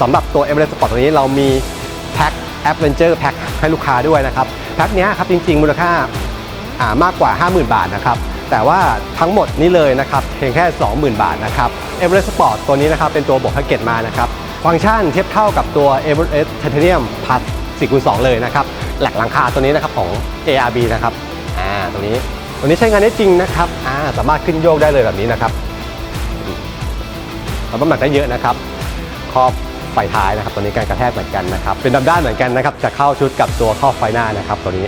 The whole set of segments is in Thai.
สำหรับตัว e v e r e s t Sport ตัวนี้เรามีแพ็ค Adventure Pack ให้ลูกค้าด้วยนะครับแพ็คนี้ครับจริง ๆ มูลค่าามากกว่า 50,000 บาทนะครับแต่ว่าทั้งหมดนี้เลยนะครับเพียงแค่ 20,000 บาทนะครับ e v e r e s t Sport ตัวนี้นะครับเป็นตัวบวกแพ็กเกจมานะครับฟังก์ชันเทียบเท่ากับตัว e v e r e s t Titanium Plus 4คูณ2เลยนะครับแหลกหลังคาตัวนี้นะครับของ ARB นะครับอ่าตัวนี้ตัวนี้ใช้งานได้จริงนะครับอ่าสามารถขึ้นโยกได้เลยแบบนี้นะครับรับน้ำหนักได้เยอะนะครับครอบ ไฟท้ายนะครับตัวนี้การกระแทกเหมือนกันนะครับเป็นดับด้านเหมือนกันนะครับจะเข้าชุดกับตัวครอบไฟหน้านะครับตัวนี้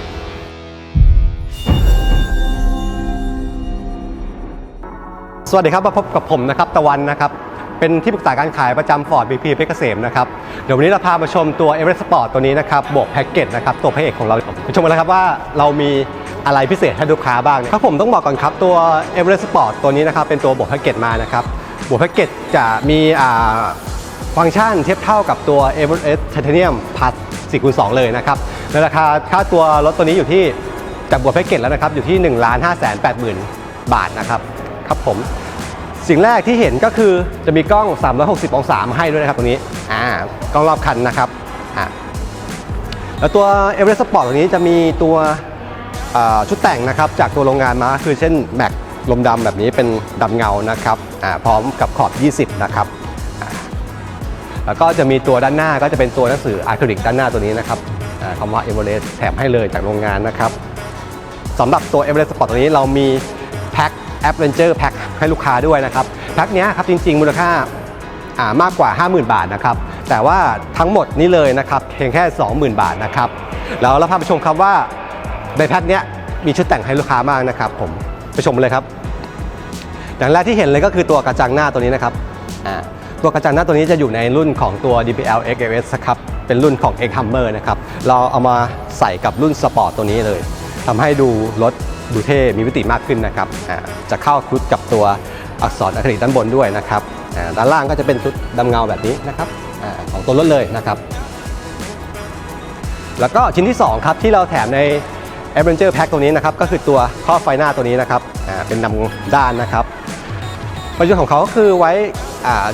สวัสดีครับมาพบกับผมนะครับตะวันนะครับเป็นที่ปรึกษาการขายประจำฟอร์ดบีพีเพชรเกษมนะครับเดี๋ยววันนี้เราพามาชมตัว e v e r e s t Sport ตัวนี้นะครับบวกแพ็กเกจนะครับตัวพระเอกของเราไปชมกันเลยครับว่าเรามีอะไรพิเศษให้ลูกค้าบ้างครับผมต้องบอกก่อนครับตัว e v e r e s t Sport ตัวนี้นะครับเป็นตัวบวกแพ็กเกจมานะครับบวกแพ็กเกจจะมีอ่า ฟังก์ชันเทียบเท่ากับตัว e v e r e s t Titanium Plus 4คูณ2เลยนะครับในราคาค่าตัวรถตัวนี้อยู่ที่จากบวกแพ็กเกจแล้วนะครับ อยู่ที่ 1 5 8 0 0 0 0 บาทนะครับ ครับผม สิ่งแรกที่เห็นก็คือจะมีกล้อง 360 องศามาให้ด้วยนะครับตรงนี้อ่ากล้องรอบคันนะครับอ่าแล้วตัว e v e r e s t Sport ตัวนี้จะมีตัวชุดแต่งนะครับจากตัวโรงงานมาคือเช่นแม็กลมดำแบบนี้เป็นดำเงานะครับอ่าพร้อมกับขอบ 20 นะครับ แล้วก็จะมีตัวด้านหน้าก็จะเป็นตัวหนังสืออะคริลิกด้านหน้าตัวนี้นะครับคำว่า e v e r e s t แถมให้เลยจากโรงงานนะครับสำหรับตัว e v e r e s t Sport ตัวนี้เรามีแพ็ค Adventure Pack ให้ลูกค้าด้วยนะครับแพ็คนี้ครับจริง ๆ มูลค่าามากกว่า 50,000 บาทนะครับแต่ว่าทั้งหมดนี้เลยนะครับเพียงแค่ 20,000 บาทนะครับแล้วเราพาไปชมครับว่าในแพ็คนี้มีชุดแต่งให้ลูกค้ามากนะครับผมไปชมเลยครับอย่างแรกที่เห็นเลยก็คือตัวกระจังหน้าตัวนี้นะครับอ่า ตัวกระจังหน้าตัวนี้จะอยู่ในรุ่นของตัว DPL XLS ครับ เป็นรุ่นของ X Hammer นะครับ เราเอามาใส่กับรุ่นสปอร์ตตัวนี้เลย ทำให้ดูรถดูเท่ มีมิติมากขึ้นนะครับ จะเข้าชุดกับตัวอักษรอะคริลิกด้านบนด้วยนะครับ ด้านล่างก็จะเป็นชุดดำเงาแบบนี้นะครับอของตัวรถเลยนะครับ แล้วก็ชิ้นที่ 2 ครับ ที่เราแถมใน Adventure Pack ตัวนี้นะครับ ก็คือตัวครอบไฟหน้าตัวนี้นะครับเป็นดำด้านนะครับ ประโยชน์ของเขาก็คือไว้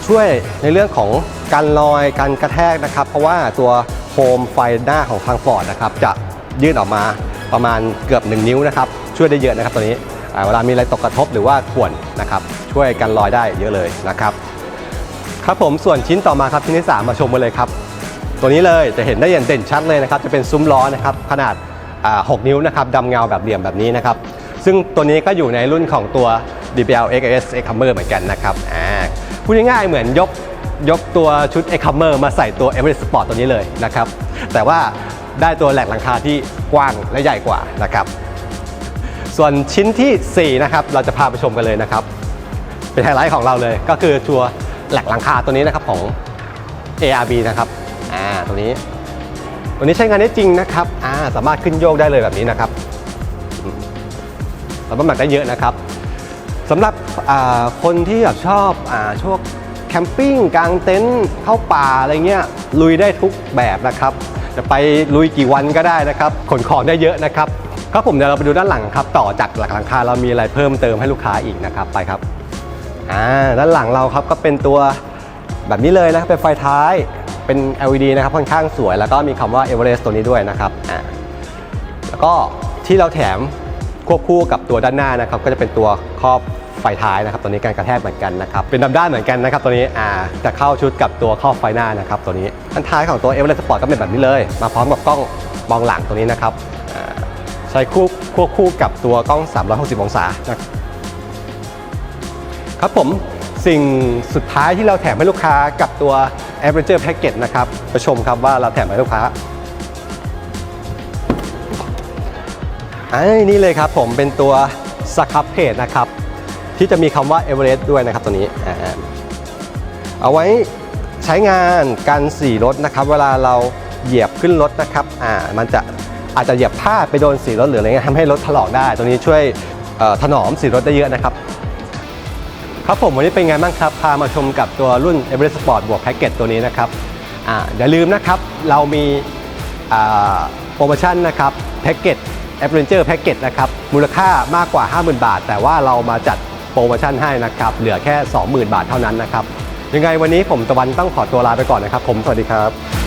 ช่วยในเรื่องของการลอยการกระแทกนะครับ เพราะว่าตัวโคมไฟหน้าของทางฟอร์ดนะครับจะยื่นออกมาประมาณเกือบ 1 นิ้วนะครับช่วยได้เยอะนะครับตัวนี้เวลามีอะไรตกกระทบหรือว่าข่วนนะครับช่วยกันลอยได้เยอะเลยนะครับครับผมส่วนชิ้นต่อมาครับชิ้นที่ 3 มาชมกันเลยครับ ตัวนี้เลยจะเห็นได้อย่างเด่นชัดเลยนะครับจะเป็นซุ้มล้อนะครับขนาด 6 นิ้วนะครับดำเงาแบบเหลี่ยมแบบนี้นะครับ ซึ่งตัวนี้ก็อยู่ในรุ่นของตัว DPL XS X Hammer เหมือนกันนะครับอ่าพูดง่ายๆเหมือนยกยกตัวชุด X Hammer มาใส่ตัว Everest Sport ตัวนี้เลยนะครับ แต่ว่าได้ตัวแหลกหลังคาที่กว้างและใหญ่กว่านะครับ ส่วนชิ้นทีสี่ 4 นะครับ เราจะพาไปชมกันเลยนะครับ เป็นไฮไลท์ของเราเลยก็คือตัวแหลกหลังคาตัวนี้นะครับของ ARB นะครับอ่าตัวนี้ ตัวนี้ใช้งานได้จริงนะครับอ่าสามารถขึ้นโยกได้เลยแบบนี้นะครับ รับน้ำหนักได้เยอะนะครับสำหรับคนที่แบบชอบอช่วงแคมปิ้งกลางเต็นท์เข้าป่าอะไรเงี้ยลุยได้ทุกแบบนะครับ จะไปลุยกี่วันก็ได้นะครับ ขนของได้เยอะนะครับครับผมเดี๋ยวเราไปดูด้านหลังครับ ต่อจากหลักหลังคาเรามีอะไรเพิ่มเติมให้ลูกค้าอีกนะครับไปครับอ่าด้านหลังเราครับก็เป็นตัวแบบนี้เลยนะครับเป็นไฟท้ายเป็น LED นะครับค่อนข้างสวย แล้วก็มีคำว่า Everest ตัวนี้ด้วยนะครับอ่าแล้วก็ที่เราแถม ควบคู่กับตัวด้านหน้านะครับก็จะเป็นตัวครอบไฟท้ายนะครับตัวนี้การกระแทกเหมือนกันนะครับเป็นดำด้านเหมือนกันนะครับตัวนี้อ่าจะเข้าชุดกับตัวครอบไฟหน้านะครับตัวนี้ด้านท้ายของตัว Everest Sport ก็เป็นแบบนี้เลย มาพร้อมกับกล้องมองหลังตัวนี้นะครับใช้คู่ควบคู่กับตัวกล้อง 360 องศานะครับผมสิ่งสุดท้ายที่เราแถมให้ลูกค้ากับตัว Adventure Package นะครับไปชมครับว่าเราแถมให้ลูกค้า นี่เลยครับผมเป็นตัวสครับเพจนะครับ ที่จะมีคำว่า Everest ด้วยนะครับตัวนี้เอาไว้ใช้งานการสีรถนะครับ เวลาเราเหยียบขึ้นรถนะครับอ่ามันจะอาจจะเหยียบพลาดไปโดนสีรถหรืออะไรเงี้ยทำให้รถถลอกได้ ตัวนี้ช่วยถนอมสีรถได้เยอะนะครับ ครับผมวันนี้เป็นไงบ้างครับ พามาชมกับตัวรุ่น Everest Sport บวกแพ็กเกจตัวนี้นะครับอ่าอย่าลืมนะครับเรามีโปรโมชั่นนะครับแพ็กเกจ Adventure แพ็กเกจนะครับมูลค่ามากกว่า 50,000 บาท แต่ว่าเรามาจัดโปรโมชั่นให้นะครับเหลือแค่ 20,000 บาทเท่านั้นนะครับยังไงวันนี้ผมตะวันต้องขอตัวลาไปก่อนนะครับผมสวัสดีครับ